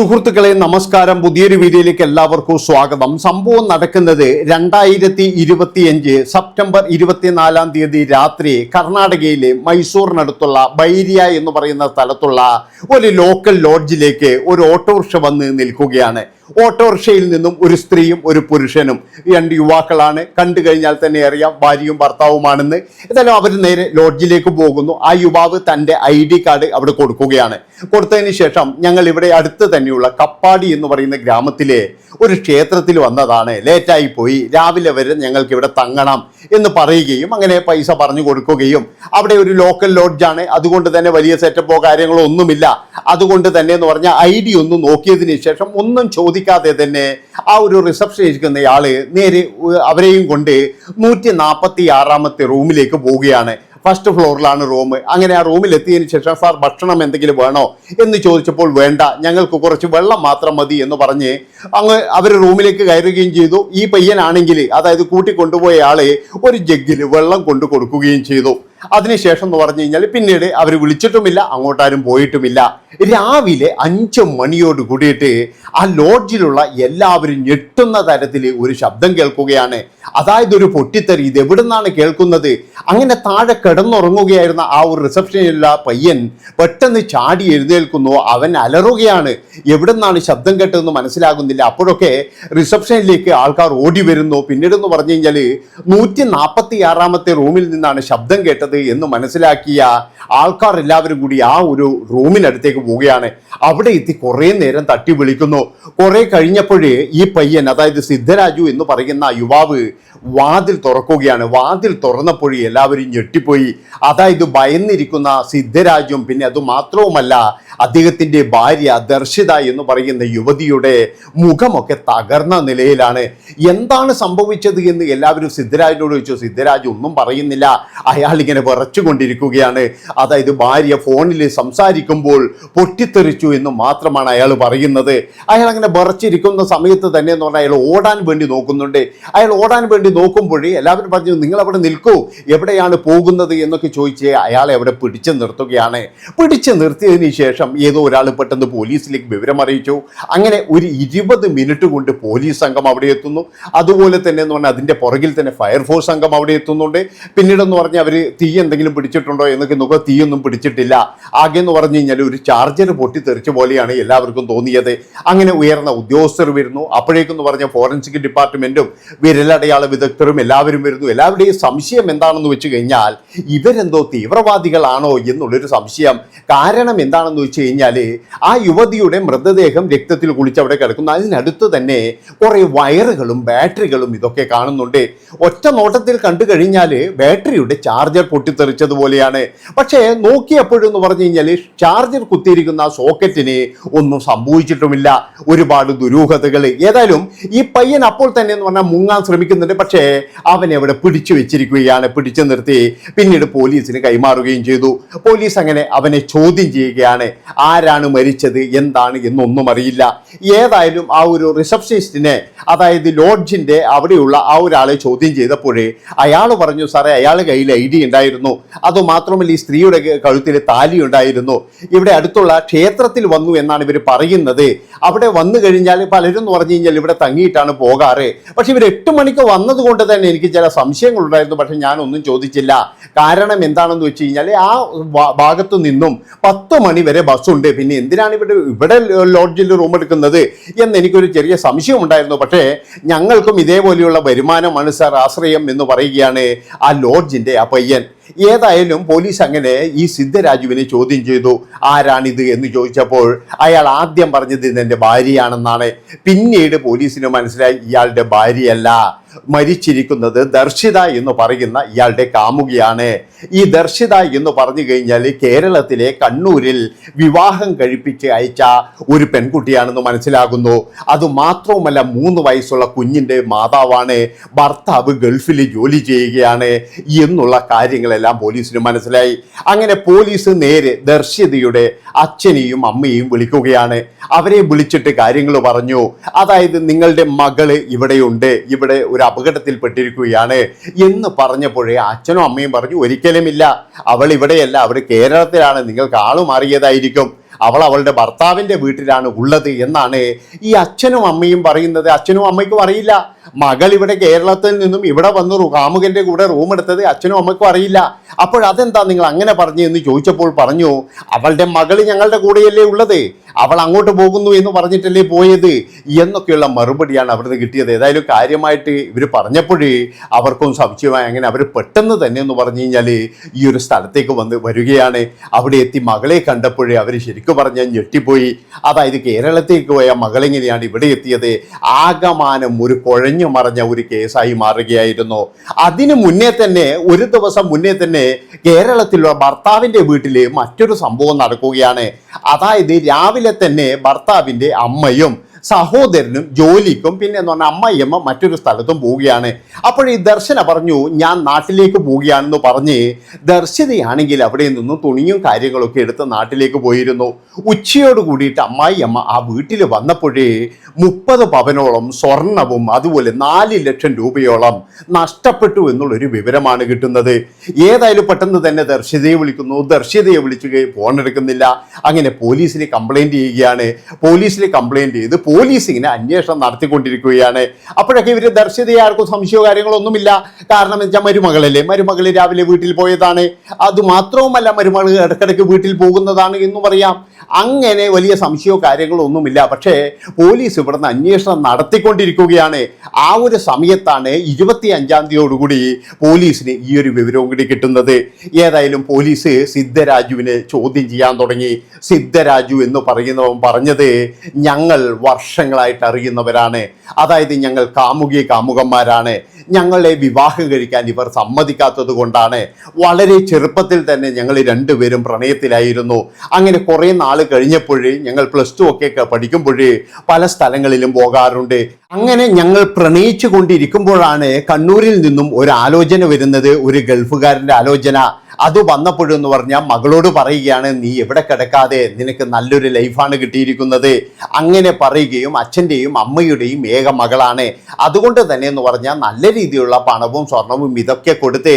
സുഹൃത്തുക്കളെ നമസ്കാരം. പുതിയൊരു വീഡിയോയിലേക്ക് എല്ലാവർക്കും സ്വാഗതം. സംഭവം നടക്കുന്നത് രണ്ടായിരത്തി ഇരുപത്തിയഞ്ച് സെപ്റ്റംബർ ഇരുപത്തിനാലാം തീയതി രാത്രി കർണാടകയിലെ മൈസൂറിനടുത്തുള്ള ബൈരിയ എന്ന് പറയുന്ന സ്ഥലത്തുള്ള ഒരു ലോക്കൽ ലോഡ്ജിലേക്ക് ഒരു ഓട്ടോറിക്ഷ വന്ന് നിൽക്കുകയാണ്. ഓട്ടോറിക്ഷയിൽ നിന്നും ഒരു സ്ത്രീയും ഒരു പുരുഷനും രണ്ട് യുവാക്കളാണ്. കണ്ടു കഴിഞ്ഞാൽ തന്നെ അറിയാം ഭാര്യയും ഭർത്താവുമാണെന്ന്. എന്തായാലും അവർ നേരെ ലോഡ്ജിലേക്ക് പോകുന്നു. ആ യുവാവ് തന്റെ ഐ ഡി കാർഡ് അവിടെ കൊടുക്കുകയാണ്. കൊടുത്തതിന് ശേഷം ഞങ്ങൾ ഇവിടെ അടുത്ത് തന്നെയുള്ള കപ്പാടി എന്ന് പറയുന്ന ഗ്രാമത്തിലെ ഒരു ക്ഷേത്രത്തിൽ വന്നതാണ്. ലേറ്റായി പോയി. രാവിലെ വരെ ഞങ്ങൾക്ക് ഇവിടെ തങ്ങണം എന്ന് പറയുകയും അങ്ങനെ പൈസ പറഞ്ഞു കൊടുക്കുകയും അവിടെ ഒരു ലോക്കൽ ലോഡ്ജാണ്. അതുകൊണ്ട് തന്നെ വലിയ സെറ്റപ്പോ കാര്യങ്ങളോ ഒന്നുമില്ല. അതുകൊണ്ട് തന്നെ എന്ന് പറഞ്ഞാൽ ഐ ഡി ഒന്ന് നോക്കിയതിന് ശേഷം ഒന്നും ചോദിക്കാതെ തന്നെ ആ ഒരു റിസപ്ഷൻ ഇരിക്കുന്നയാൾ നേരെ അവരെയും കൊണ്ട് നൂറ്റി നാൽപ്പത്തി ആറാമത്തെ റൂമിലേക്ക് പോവുകയാണ്. ഫസ്റ്റ് ഫ്ലോറിലാണ് റൂം. അങ്ങനെ ആ റൂമിൽ എത്തിയതിനു ശേഷം സാർ ഭക്ഷണം എന്തെങ്കിലും വേണോ? എന്ന് ചോദിച്ചപ്പോൾ വേണ്ട. ഞങ്ങൾക്ക് കുറച്ച് വെള്ളം മാത്രം മതി എന്ന് പറഞ്ഞ് അങ്ങ് അവർ റൂമിലേക്ക് കയറുകയും ചെയ്തു. ഈ പയ്യനാണെങ്കിൽ അതായത് കൂട്ടിക്കൊണ്ടുപോയ ആളെ ഒരു ജഗ്ഗിൽ വെള്ളം കൊണ്ടു കൊടുക്കുകയും ചെയ്തു. അതിനുശേഷം എന്ന് പറഞ്ഞു കഴിഞ്ഞാൽ പിന്നീട് അവർ വിളിച്ചിട്ടുമില്ല അങ്ങോട്ടാരും പോയിട്ടുമില്ല. രാവിലെ അഞ്ച് മണിയോട് കൂടിയിട്ട് ആ ലോഡ്ജിലുള്ള എല്ലാവരും ഞെട്ടുന്ന തരത്തിൽ ഒരു ശബ്ദം കേൾക്കുകയാണ്. അതായത് ഒരു പൊട്ടിത്തെറി ഇത് എവിടെ നിന്നാണ് കേൾക്കുന്നത്? അങ്ങനെ താഴെ കിടന്നുറങ്ങുകയായിരുന്ന ആ ഒരു റിസപ്ഷനിലുള്ള പയ്യൻ പെട്ടെന്ന് ചാടി എഴുന്നേൽക്കുന്നു. അവൻ അലറുകയാണ്. എവിടെ നിന്നാണ് ശബ്ദം കേട്ടതെന്ന് മനസ്സിലാകുന്നില്ല. അപ്പോഴൊക്കെ റിസപ്ഷനിലേക്ക് ആൾക്കാർ ഓടി വരുന്നു. പിന്നീട് എന്ന് പറഞ്ഞു കഴിഞ്ഞാൽ നൂറ്റി നാൽപ്പത്തി ആറാമത്തെ റൂമിൽ നിന്നാണ് ശബ്ദം കേട്ടത്. എന്ന് മനസ്സിലാക്കിയ ആൾക്കാർ എല്ലാവരും കൂടി ആ ഒരു റൂമിനടുത്തേക്ക് പോവുകയാണ്. അവിടെ എത്തി കുറേ നേരം തട്ടി വിളിക്കുന്നു. കുറെ കഴിഞ്ഞപ്പോഴേ ഈ പയ്യൻ അതായത് സിദ്ധരാജു എന്ന് പറയുന്ന യുവാവ് വാതിൽ തുറക്കുകയാണ്. വാതിൽ തുറന്നപ്പോഴേ എല്ലാവരും ഞെട്ടിപ്പോയി. അതായത് ഭയന്നിരിക്കുന്ന സിദ്ധരാജും പിന്നെ അത് മാത്രവുമല്ല അദ്ദേഹത്തിന്റെ ഭാര്യ ദർശിത എന്ന് പറയുന്ന യുവതിയുടെ മുഖമൊക്കെ തകർന്ന നിലയിലാണ്. എന്താണ് സംഭവിച്ചത് എന്ന് എല്ലാവരും സിദ്ധരാജിനോട് ചോദിച്ചു. സിദ്ധരാജ് ഒന്നും പറയുന്നില്ല. അയാൾ ഇങ്ങനെ വിറച്ചുകൊണ്ടിരിക്കുകയാണ്. അതായത് ഭാര്യ ഫോണിൽ സംസാരിക്കുമ്പോൾ പൊട്ടിത്തെറിച്ചു എന്ന് മാത്രമാണ് അയാൾ പറയുന്നത്. അയാൾ അങ്ങനെ വിറച്ചിരിക്കുന്ന സമയത്ത് തന്നെ എന്ന് പറഞ്ഞാൽ അയാൾ ഓടാൻ വേണ്ടി നോക്കുന്നുണ്ട്. അയാൾ ഓടാൻ വേണ്ടി നോക്കുമ്പോഴേ എല്ലാവരും പറഞ്ഞു നിങ്ങൾ അവിടെ നിൽക്കൂ. എവിടെയാണ് പോകുന്നത്? എന്നൊക്കെ ചോദിച്ച് അയാളെ അവിടെ പിടിച്ചു നിർത്തുകയാണ്. പിടിച്ചു നിർത്തിയതിന് ശേഷം ഏതോ ഒരാൾ പെട്ടെന്ന് പോലീസിലേക്ക് വിവരം അറിയിച്ചു. അങ്ങനെ ഒരു ഇരുപത് മിനിറ്റ് കൊണ്ട് പോലീസ് സംഘം അവിടെ എത്തുന്നു. അതുപോലെ തന്നെ എന്ന് പറഞ്ഞാൽ അതിന്റെ പുറകിൽ തന്നെ ഫയർഫോഴ്സ് സംഘം അവിടെ എത്തുന്നുണ്ട്. പിന്നീടെന്ന് പറഞ്ഞാൽ അവർ തീ എന്തെങ്കിലും പിടിച്ചിട്ടുണ്ടോ എന്നൊക്കെ നോക്കുക. തീയൊന്നും പിടിച്ചിട്ടില്ല. ആകെ എന്ന് പറഞ്ഞു കഴിഞ്ഞാൽ ഒരു ചാർജർ പൊട്ടിത്തെറിച്ച പോലെയാണ് എല്ലാവർക്കും തോന്നിയത്. അങ്ങനെ ഉയർന്ന ഉദ്യോഗസ്ഥർ വരുന്നു. അപ്പോഴേക്കെന്ന് പറഞ്ഞ ഫോറൻസിക് ഡിപ്പാർട്ട്മെന്റും വിരലടയാള വിദഗ്ധരും എല്ലാവരും വരുന്നു. എല്ലാവരുടെയും സംശയം എന്താണെന്ന് വെച്ച് കഴിഞ്ഞാൽ ഇവരെന്തോ തീവ്രവാദികളാണോ എന്നുള്ളൊരു സംശയം. കാരണം എന്താണെന്ന് വെച്ച് കഴിഞ്ഞാൽ ആ യുവതിയുടെ മൃതദേഹം രക്തത്തിൽ കുളിച്ച് അവിടെ കിടക്കുന്നു. അതിനടുത്ത് തന്നെ കുറേ വയറുകളും ബാറ്ററികളും ഇതൊക്കെ കാണുന്നുണ്ട്. ഒറ്റ നോട്ടത്തിൽ കണ്ടു കഴിഞ്ഞാൽ ബാറ്ററിയുടെ ചാർജർ പൊട്ടിത്തെറിച്ചതുപോലെയാണ് പക്ഷേ നോക്കിയപ്പോഴെന്ന് പറഞ്ഞു കഴിഞ്ഞാൽ ചാർജർ കുത്തിയിരിക്കുന്ന സോക്കറ്റിന് ഒന്നും സംഭവിച്ചിട്ടുമില്ല. ഒരുപാട് ദുരൂഹതകൾ ഏതായാലും ഈ പയ്യൻ അപ്പോൾ തന്നെ എന്ന് പറഞ്ഞാൽ മുങ്ങാൻ ശ്രമിക്കുന്നുണ്ട്. പക്ഷേ അവനെ അവിടെ പിടിച്ചു വെച്ചിരിക്കുകയാണ്. പിടിച്ചു നിർത്തി. പിന്നീട് പോലീസിന് കൈമാറുകയും ചെയ്തു. പോലീസ് അങ്ങനെ അവനെ ചോദ്യം ചെയ്യുകയാണ്. ആരാണ് മരിച്ചത്? എന്താണ്? എന്നൊന്നും അറിയില്ല. ഏതായാലും ആ ഒരു റിസപ്ഷനിസ്റ്റിനെ അതായത് ലോഡ്ജിന്റെ അവിടെയുള്ള ആ ഒരാളെ ചോദ്യം ചെയ്തപ്പോൾ അയാൾ പറഞ്ഞു സാറേ അയാൾ കയ്യിൽ ഐ ഡി ഉണ്ടായിരുന്നു. അതുമാത്രമല്ല ഈ സ്ത്രീയുടെ കഴുത്തിൽ താലി ഉണ്ടായിരുന്നു. ഇവിടെ അടുത്തുള്ള ക്ഷേത്രത്തിൽ വന്നു എന്നാണ് ഇവർ പറയുന്നത്. അവിടെ വന്നു കഴിഞ്ഞാൽ പലരും എന്ന് പറഞ്ഞു കഴിഞ്ഞാൽ ഇവിടെ തങ്ങിയിട്ടാണ് പോകാറ്. പക്ഷെ ഇവർ എട്ട് മണിക്ക് വന്നതുകൊണ്ട് തന്നെ എനിക്ക് ചില സംശയങ്ങളുണ്ടായിരുന്നു പക്ഷെ ഞാനൊന്നും ചോദിച്ചില്ല. കാരണം എന്താണെന്ന് വെച്ച് കഴിഞ്ഞാൽ ആ ഭാഗത്തു നിന്നും പത്ത് മണി വരെ ബസ്സുണ്ട്. പിന്നെ എന്തിനാണ് ഇവിടെ ഇവിടെ ലോഡ്ജിൽ റൂം എടുക്കുന്നത് എന്ന് എനിക്കൊരു ചെറിയ സംശയം ഉണ്ടായിരുന്നു. പക്ഷേ ഞങ്ങൾക്കും ഇതേപോലെയുള്ള വരുമാനമാണ് സാർ ആശ്രയം എന്ന് പറയുകയാണ് ആ ലോഡ്ജിന്റെ ആ പയ്യൻ. ഏതായാലും പോലീസ് അങ്ങനെ ഈ സിദ്ധരാജുവിനെ ചോദ്യം ചെയ്തു. ആരാണിത്? എന്ന് ചോദിച്ചപ്പോൾ അയാൾ ആദ്യം പറഞ്ഞത് ഇത് എന്റെ ഭാര്യയാണെന്നാണ്. പിന്നീട് പോലീസിന് മനസ്സിലായി ഇയാളുടെ ഭാര്യയല്ല. മരിച്ചിരിക്കുന്നത് ദർശിത എന്ന് പറയുന്ന ഇയാളുടെ കാമുകിയാണ്. ഈ ദർശിത എന്ന് പറഞ്ഞു കഴിഞ്ഞാൽ കേരളത്തിലെ കണ്ണൂരിൽ വിവാഹം കഴിപ്പിച്ച് അയച്ച ഒരു പെൺകുട്ടിയാണെന്ന് മനസ്സിലാകുന്നു. അതുമാത്രവുമല്ല മൂന്ന് വയസ്സുള്ള കുഞ്ഞിന്റെ മാതാവാണ്. ഭർത്താവ് ഗൾഫിൽ ജോലി ചെയ്യുകയാണ് എന്നുള്ള കാര്യങ്ങളെല്ലാം പോലീസിന് മനസ്സിലായി. അങ്ങനെ പോലീസ് നേരെ ദർശിതയുടെ അച്ഛനെയും അമ്മയെയും വിളിക്കുകയാണ്. അവരെ വിളിച്ചിട്ട് കാര്യങ്ങൾ പറഞ്ഞു. അതായത് നിങ്ങളുടെ മകൾ ഇവിടെയുണ്ട്. ഇവിടെ ഒരു അപകടത്തിൽപ്പെട്ടിരിക്കുകയാണ് എന്ന് പറഞ്ഞപ്പോഴേ അച്ഛനും അമ്മയും പറഞ്ഞു ഒരിക്കലുമില്ല. അവൾ ഇവിടെയല്ല. അവർ കേരളത്തിലാണ്. നിങ്ങൾക്ക് ആളു മാറിയതായിരിക്കും. അവൾ അവളുടെ ഭർത്താവിന്റെ വീട്ടിലാണ് ഉള്ളത് എന്നാണ് ഈ അച്ഛനും അമ്മയും പറയുന്നത്. അച്ഛനും അമ്മയ്ക്കും അറിയില്ല. മകൾ ഇവിടെ കേരളത്തിൽ നിന്നും ഇവിടെ വന്ന്. കാമുകന്റെ കൂടെ റൂം എടുത്തത് അച്ഛനും അമ്മയ്ക്കും അറിയില്ല. അപ്പോൾ അതെന്താ നിങ്ങൾ അങ്ങനെ പറഞ്ഞു എന്ന് ചോദിച്ചപ്പോൾ പറഞ്ഞു അവളുടെ മകൾ ഞങ്ങളുടെ കൂടെയല്ലേ ഉള്ളത്. അവൾ അങ്ങോട്ട് പോകുന്നു എന്ന് പറഞ്ഞിട്ടല്ലേ പോയത് എന്നൊക്കെയുള്ള മറുപടിയാണ് അവിടുന്ന് കിട്ടിയത്. ഏതായാലും കാര്യമായിട്ട് ഇവർ പറഞ്ഞപ്പോഴേ അവർക്കും സംശയമായി അങ്ങനെ അവർ പെട്ടെന്ന് തന്നെ എന്ന് പറഞ്ഞു കഴിഞ്ഞാൽ ഈ ഒരു സ്ഥലത്തേക്ക് വന്ന് വരികയാണ്. അവിടെ എത്തി മകളെ കണ്ടപ്പോഴേ അവർ ശരിക്കും പറഞ്ഞാൽ ഞെട്ടിപ്പോയി. അതായത് കേരളത്തേക്ക് പോയ മകളെങ്ങനെയാണ് ഇവിടെ എത്തിയത്? ആകമാനം ഒരു കുഴഞ്ഞു മറഞ്ഞ ഒരു കേസായി മാറുകയായിരുന്നു. അതിനു മുന്നേ തന്നെ ഒരു ദിവസം മുന്നേ തന്നെ കേരളത്തിലുള്ള ഭർത്താവിന്റെ വീട്ടിൽ മറ്റൊരു സംഭവം നടക്കുകയാണ്. അതായത് രാവിലെ തന്നെ ഭർത്താവിന്റെ അമ്മയും സഹോദരനും ജോലിക്കും പിന്നെ എന്ന് പറഞ്ഞാൽ അമ്മയമ്മ മറ്റൊരു സ്ഥലത്തും പോവുകയാണ്. അപ്പോൾ ഈ ദർശന പറഞ്ഞു ഞാൻ നാട്ടിലേക്ക് പോവുകയാണെന്ന് പറഞ്ഞ് ദർശനയാണെങ്കിൽ അവിടെ നിന്നും തുണിയും കാര്യങ്ങളൊക്കെ എടുത്ത് നാട്ടിലേക്ക് പോയിരുന്നു. ഉച്ചയോട് കൂടിയിട്ട് അമ്മായിയമ്മ ആ വീട്ടിൽ വന്നപ്പോഴേ മുപ്പത് പവനോളം സ്വർണവും അതുപോലെ നാല് ലക്ഷം രൂപയോളം നഷ്ടപ്പെട്ടു എന്നുള്ളൊരു വിവരമാണ് കിട്ടുന്നത്. ഏതായാലും പെട്ടെന്ന് തന്നെ ദർശിതയെ വിളിക്കുന്നു. ദർശിതയെ വിളിച്ച് ഫോൺ എടുക്കുന്നില്ല അങ്ങനെ പോലീസിന് കംപ്ലൈന്റ് ചെയ്യുകയാണ്. പോലീസിൽ കംപ്ലൈന്റ് ചെയ്ത് പോലീസ് ഇങ്ങനെ അന്വേഷണം നടത്തിക്കൊണ്ടിരിക്കുകയാണ്. അപ്പോഴൊക്കെ ഇവർ ദർശിതയെ ആർക്കും സംശയമോ കാര്യങ്ങളൊന്നുമില്ല കാരണം എന്ന് വെച്ചാൽ മരുമകളല്ലേ? മരുമകൾ രാവിലെ വീട്ടിൽ പോയതാണ്. അത് മാത്രവുമല്ല മരുമകൾ ഇടയ്ക്കിടയ്ക്ക് വീട്ടിൽ പോകുന്നതാണ് എന്ന് പറയാം അങ്ങനെ വലിയ സംശയമോ കാര്യങ്ങളോ ഒന്നുമില്ല. പക്ഷേ പോലീസ് ഇവിടുന്ന് അന്വേഷണം നടത്തിക്കൊണ്ടിരിക്കുകയാണ്. ആ ഒരു സമയത്താണ് ഇരുപത്തി അഞ്ചാം തീയതിയോടുകൂടി പോലീസിന് ഈ ഒരു വിവരവും കൂടി കിട്ടുന്നത്. ഏതായാലും പോലീസ് സിദ്ധരാജുവിനെ ചോദ്യം ചെയ്യാൻ തുടങ്ങി. സിദ്ധരാജു എന്ന് പറയുന്നവൻ പറഞ്ഞത് ഞങ്ങൾ വർഷങ്ങളായിട്ട് അറിയുന്നവരാണ്. അതായത് ഞങ്ങൾ കാമുകി കാമുകന്മാരാണ്. ഞങ്ങളെ വിവാഹം കഴിക്കാൻ ഇവർ സമ്മതിക്കാത്തത് കൊണ്ടാണ് വളരെ ചെറുപ്പത്തിൽ തന്നെ ഞങ്ങൾ രണ്ടുപേരും പ്രണയത്തിലായിരുന്നു. അങ്ങനെ കുറേ നാൾ കഴിഞ്ഞപ്പോഴേ ഞങ്ങൾ പ്ലസ് ടു ഒക്കെ പഠിക്കുമ്പോഴേ പല സ്ഥലങ്ങളിലും പോകാറുണ്ട്. അങ്ങനെ ഞങ്ങൾ പ്രണയിച്ചു കൊണ്ടിരിക്കുമ്പോഴാണ് കണ്ണൂരിൽ നിന്നും ഒരു ആലോചന വരുന്നത്. ഒരു ഗൾഫുകാരന്റെ ആലോചന. അത് വന്നപ്പോഴെന്ന് പറഞ്ഞാൽ മകളോട് പറയുകയാണ് നീ എവിടെ കിടക്കാതെ? നിനക്ക് നല്ലൊരു ലൈഫാണ് കിട്ടിയിരിക്കുന്നത്. അങ്ങനെ പറയുകയും അച്ഛന്റെയും അമ്മയുടെയും ഏക മകളാണ്. അതുകൊണ്ട് തന്നെ എന്ന് പറഞ്ഞാൽ നല്ല രീതിയിലുള്ള പണവും സ്വർണവും ഇതൊക്കെ കൊടുത്ത്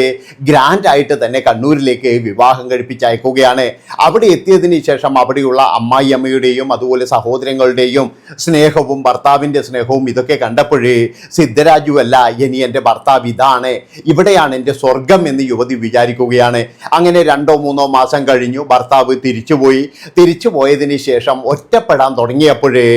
ഗ്രാൻഡ് ആയിട്ട് തന്നെ കണ്ണൂരിലേക്ക് വിവാഹം കഴിപ്പിച്ചയക്കുകയാണ്. അവിടെ എത്തിയതിന് ശേഷം അവിടെയുള്ള അമ്മായി അമ്മയുടെയും അതുപോലെ സഹോദരങ്ങളുടെയും സ്നേഹവും ഭർത്താവിന്റെ സ്നേഹവും ഇതൊക്കെ കണ്ടപ്പോഴേ സിദ്ധരാജു അല്ല ഇനി എന്റെ ഭർത്താവ് ഇതാണ്. ഇവിടെയാണ് എന്റെ സ്വർഗം എന്ന് യുവതി വിചാരിക്കുകയാണ്. അങ്ങനെ രണ്ടോ മൂന്നോ മാസം കഴിഞ്ഞു ഭർത്താവ് തിരിച്ചുപോയി. തിരിച്ചു പോയതിന് ശേഷം ഒറ്റപ്പെടാൻ തുടങ്ങിയപ്പോഴേ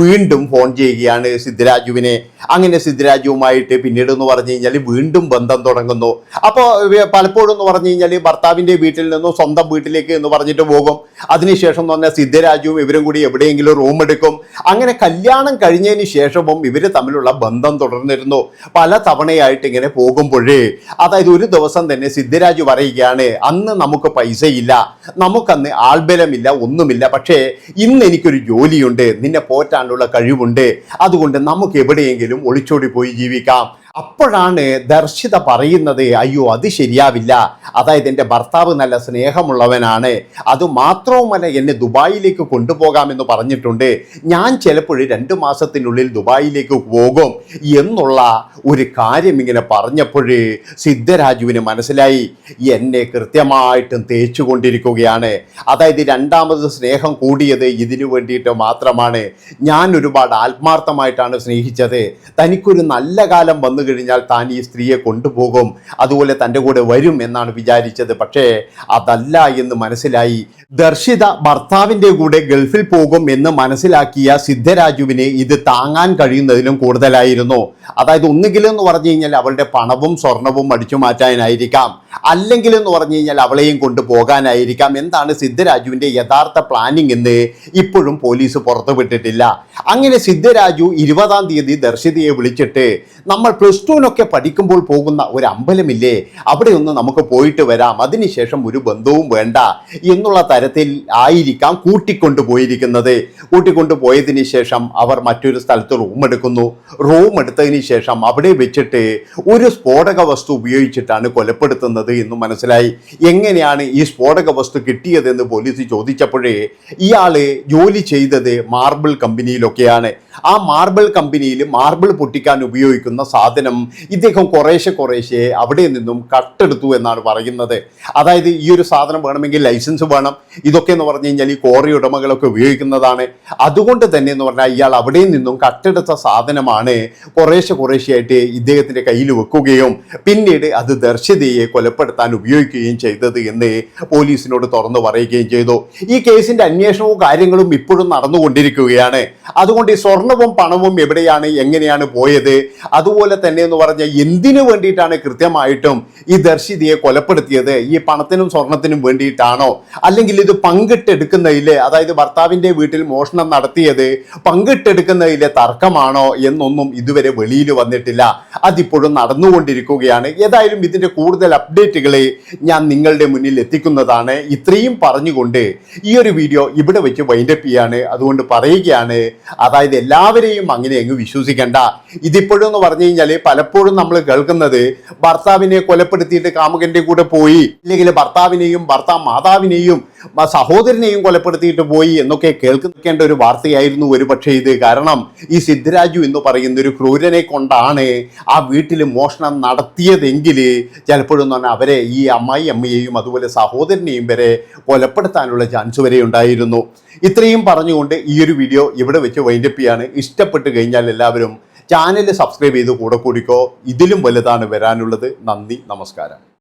വീണ്ടും ഫോൺ ചെയ്യുകയാണ് സിദ്ധരാജുവിനെ. അങ്ങനെ സിദ്ധരാജുവുമായിട്ട് പിന്നീട് എന്ന് പറഞ്ഞു കഴിഞ്ഞാൽ വീണ്ടും ബന്ധം തുടങ്ങുന്നു. അപ്പോൾ പലപ്പോഴും എന്ന് പറഞ്ഞു കഴിഞ്ഞാൽ ഭർത്താവിന്റെ വീട്ടിൽ നിന്നും സ്വന്തം വീട്ടിലേക്ക് എന്ന് പറഞ്ഞിട്ട് പോകും. അതിനുശേഷം എന്ന് പറഞ്ഞാൽ സിദ്ധരാജുവും ഇവരും കൂടി എവിടെയെങ്കിലും റൂം എടുക്കും. അങ്ങനെ കല്യാണം കഴിഞ്ഞതിന് ശേഷവും ഇവർ തമ്മിലുള്ള ബന്ധം തുടർന്നിരുന്നു. പല തവണയായിട്ട് ഇങ്ങനെ പോകുമ്പോഴേ അതായത് ഒരു ദിവസം തന്നെ സിദ്ധരാജു പറയുകയാണ് അന്ന് നമുക്ക് പൈസയില്ല നമുക്കന്ന് ആൾബലമില്ല ഒന്നുമില്ല. പക്ഷേ ഇന്ന് എനിക്കൊരു ജോലിയുണ്ട് നിന്നെ പോറ്റാനുള്ള കഴിവുണ്ട്. അതുകൊണ്ട് നമുക്ക് എവിടെയെങ്കിലും ഒളിച്ചോടി പോയി ജീവിക്കാം. അപ്പോഴാണ് ദർശിത പറയുന്നത് അയ്യോ അത് ശരിയാവില്ല. അതായത് എന്റെ ഭർത്താവ് നല്ല സ്നേഹമുള്ളവനാണ്. അത് മാത്രവുമല്ല എന്നെ ദുബായിലേക്ക് കൊണ്ടുപോകാമെന്ന് പറഞ്ഞിട്ടുണ്ട്. ഞാൻ ചിലപ്പോൾ രണ്ട് മാസത്തിനുള്ളിൽ ദുബായിലേക്ക് പോകും. എന്നുള്ള ഒരു കാര്യം ഇങ്ങനെ പറഞ്ഞപ്പോൾ സിദ്ധരാജുവിന് മനസ്സിലായി എന്നെ കൃത്യമായിട്ടും തേച്ചു കൊണ്ടിരിക്കുകയാണ് അതായത് രണ്ടാമത് സ്നേഹം കൂടിയത് ഇതിനു വേണ്ടിയിട്ട് മാത്രമാണ്. ഞാൻ ഒരുപാട് ആത്മാർത്ഥമായിട്ടാണ് സ്നേഹിച്ചത്. തനിക്കൊരു നല്ല കാലം വന്നു കഴിഞ്ഞാൽ താൻ ഈ സ്ത്രീയെ കൊണ്ടുപോകും അതുപോലെ തന്റെ കൂടെ വരും എന്നാണ് വിചാരിച്ചത്. പക്ഷേ അതല്ല എന്ന് മനസ്സിലായി. ദർശിത ഭർത്താവിന്റെ കൂടെ ഗൾഫിൽ പോകും എന്ന് മനസ്സിലാക്കിയ സിദ്ധരാജുവിനെ ഇത് താങ്ങാൻ കഴിയുന്നതിലും കൂടുതലായിരുന്നു. അതായത് ഒന്നുകിലെന്ന് പറഞ്ഞു കഴിഞ്ഞാൽ അവളുടെ പണവും സ്വർണവും അടിച്ചു മാറ്റാനായിരിക്കാം. അല്ലെങ്കിൽ എന്ന് പറഞ്ഞു കഴിഞ്ഞാൽ അവളെയും കൊണ്ടുപോകാനായിരിക്കാം എന്താണ് സിദ്ധരാജുവിന്റെ യഥാർത്ഥ പ്ലാനിംഗ് എന്ന് ഇപ്പോഴും പോലീസ് പുറത്തുവിട്ടിട്ടില്ല. അങ്ങനെ സിദ്ധരാജു ഇരുപതാം തീയതി ദർശിതയെ വിളിച്ചിട്ട് നമ്മൾ പ്ലസ് ടുവിനൊക്കെ പഠിക്കുമ്പോൾ പോകുന്ന ഒരു അമ്പലമില്ലേ? അവിടെ ഒന്ന് നമുക്ക് പോയിട്ട് വരാം. അതിനുശേഷം ഒരു ബന്ധവും വേണ്ട എന്നുള്ള തരത്തിൽ ആയിരിക്കാം കൂട്ടിക്കൊണ്ടു പോയിരിക്കുന്നത്. കൂട്ടിക്കൊണ്ടു പോയതിന് ശേഷം അവർ മറ്റൊരു സ്ഥലത്ത് റൂം എടുക്കുന്നു. റൂം എടുത്തതിന് ശേഷം അവിടെ വെച്ചിട്ട് ഒരു സ്ഫോടക വസ്തു ഉപയോഗിച്ചിട്ടാണ് കൊലപ്പെടുത്തുന്നത് എന്ന് മനസ്സിലായി. എങ്ങനെയാണ് ഈ സ്ഫോടക വസ്തു കിട്ടിയതെന്ന് പോലീസ് ചോദിച്ചപ്പോഴേ ഇയാൾ ജോലി ചെയ്തത് മാർബിൾ കമ്പനിയിലൊക്കെയാണ് ആ മാർബിൾ കമ്പനിയിൽ മാർബിൾ പൊട്ടിക്കാൻ ഉപയോഗിക്കുന്ന സാധനം ഇദ്ദേഹം കുറേശ്ശെ കുറേശ്ശെ അവിടെ നിന്നും കട്ടെടുത്തു എന്നാണ് പറയുന്നത്. അതായത് ഈ ഒരു സാധനം വേണമെങ്കിൽ ലൈസൻസ് വേണം. ഇതൊക്കെ എന്ന് പറഞ്ഞു കഴിഞ്ഞാൽ ഈ കോറി ഉടമകളൊക്കെ ഉപയോഗിക്കുന്നതാണ്. അതുകൊണ്ട് തന്നെ എന്ന് പറഞ്ഞാൽ ഇയാൾ അവിടെ നിന്നും കട്ടെടുത്ത സാധനമാണ് കുറേശ്ശെ കുറേശ്ശെയായിട്ട് ഇദ്ദേഹത്തിന്റെ കയ്യിൽ വെക്കുകയും പിന്നീട് അത് ദർശിതയെ കൊലപ്പെടുത്താൻ ഉപയോഗിക്കുകയും ചെയ്തത് എന്ന് പോലീസിനോട് തുറന്നു പറയുകയും ചെയ്തു. ഈ കേസിന്റെ അന്വേഷണവും കാര്യങ്ങളും ഇപ്പോഴും നടന്നുകൊണ്ടിരിക്കുകയാണ്. അതുകൊണ്ട് ഈ സ്വർണവും പണവും എവിടെയാണ് എങ്ങനെയാണ് പോയത്? അതുപോലെ തന്നെ എന്ന് പറഞ്ഞാൽ എന്തിനു വേണ്ടിയിട്ടാണ് കൃത്യമായിട്ടും ഈ ദർശിതിയെ കൊലപ്പെടുത്തിയത്? ഈ പണത്തിനും സ്വർണത്തിനും വേണ്ടിയിട്ടാണോ? അല്ലെങ്കിൽ ഇത് പങ്കിട്ടെടുക്കുന്നതിലെ അതായത് ഭർത്താവിന്റെ വീട്ടിൽ മോഷണം നടത്തിയത് പങ്കിട്ടെടുക്കുന്നതിലെ തർക്കമാണോ എന്നൊന്നും ഇതുവരെ വെളിയിൽ വന്നിട്ടില്ല. അതിപ്പോഴും നടന്നുകൊണ്ടിരിക്കുകയാണ്. ഏതായാലും ഇതിന്റെ കൂടുതൽ അപ്ഡേറ്റുകളെ ഞാൻ നിങ്ങളുടെ മുന്നിൽ എത്തിക്കുന്നതാണ്. ഇത്രയും പറഞ്ഞുകൊണ്ട് ഈ ഒരു വീഡിയോ ഇവിടെ വെച്ച് വൈൻഡപ്പ് ചെയ്യാണ്. അതുകൊണ്ട് പറയുകയാണ് അതായത് എല്ലാവരെയും അങ്ങനെ അങ്ങ് വിശ്വസിക്കണ്ട. ഇതിപ്പോഴും എന്ന് പറഞ്ഞു കഴിഞ്ഞാൽ പലപ്പോഴും നമ്മൾ കേൾക്കുന്നത് ഭർത്താവിനെ കൊലപ്പെടുത്തിയിട്ട് കാമുകന്റെ കൂടെ പോയി അല്ലെങ്കിൽ ഭർത്താവിനെയും ഭർത്താവ് മാതാവിനെയും സഹോദരനെയും കൊലപ്പെടുത്തിയിട്ട് പോയി എന്നൊക്കെ കേൾക്കേണ്ട ഒരു വാർത്തയായിരുന്നു ഒരു പക്ഷേ ഇത്. കാരണം ഈ സിദ്ധരാജു എന്ന് പറയുന്ന ഒരു ക്രൂരനെ കൊണ്ടാണ് ആ വീട്ടിൽ മോഷണം നടത്തിയതെങ്കിൽ ചിലപ്പോഴും പറഞ്ഞാൽ അവരെ ഈ അമ്മായി അമ്മയെയും അതുപോലെ സഹോദരനെയും വരെ കൊലപ്പെടുത്താനുള്ള ചാൻസ് വരെ ഉണ്ടായിരുന്നു. ഇത്രയും പറഞ്ഞുകൊണ്ട് ഈ ഒരു വീഡിയോ ഇവിടെ വെച്ച് വൈൻഡപ്പ് ചെയ്യാണ്. ഇഷ്ടപ്പെട്ട് കഴിഞ്ഞാൽ എല്ലാവരും ചാനൽ സബ്സ്ക്രൈബ് ചെയ്ത് കൂടെ കൂടിക്കോ. ഇതിലും വലുതാണ് വരാനുള്ളത്. നന്ദി നമസ്കാരം.